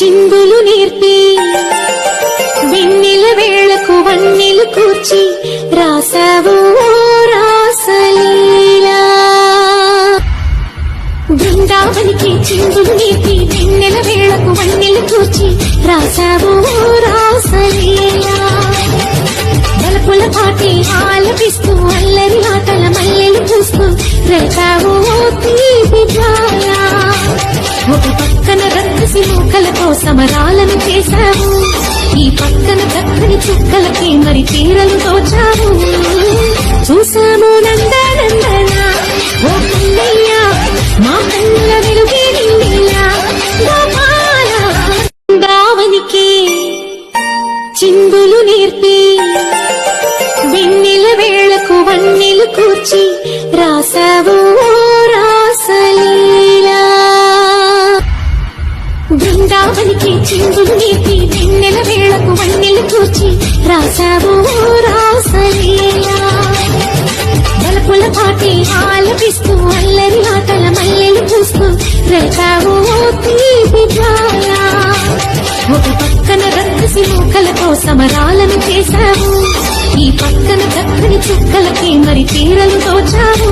చిందులు నేర్పి. వెన్నెల వేళకు వన్నెలు కూర్చి రాసావు రాసలీలా. బృందావనికి చిందులు నేర్పి వెన్నెల వేళకు వన్నెలు కూర్చి రాసావు ఓ రాసలీలా. బలపుల పాటి ఆలపిస్తూ అల్లరి ఆటల మల్లెలు చూస్తూ రేతావు ఓ తీపి పసి ఒక మూకలతో సమరాలను చేశావు. ఈ పక్కన దక్కని చుక్కలకి మరి తీరలు తోచావు. చూసాము నందనందన ఓ మా కన్నుల వెలుగే చిందులు నేర్పి వెన్నెల వేళకు వన్నెలు కూర్చి కావలికి చిందులు నేర్పి వెన్నెల వేళకు వన్నెలు కూర్చి రాసావు ఓ బలపుల పాటి ఆలపిస్తూ అల్లరి ఆటల మల్లెలు చూస్తూ రేతావు తీపి ఒక పక్కన రద్దసి మూకలతో సమరాలను చేశావు ఈ పక్కన చక్కని చుక్కలకి మరి తీరలు తోచావు.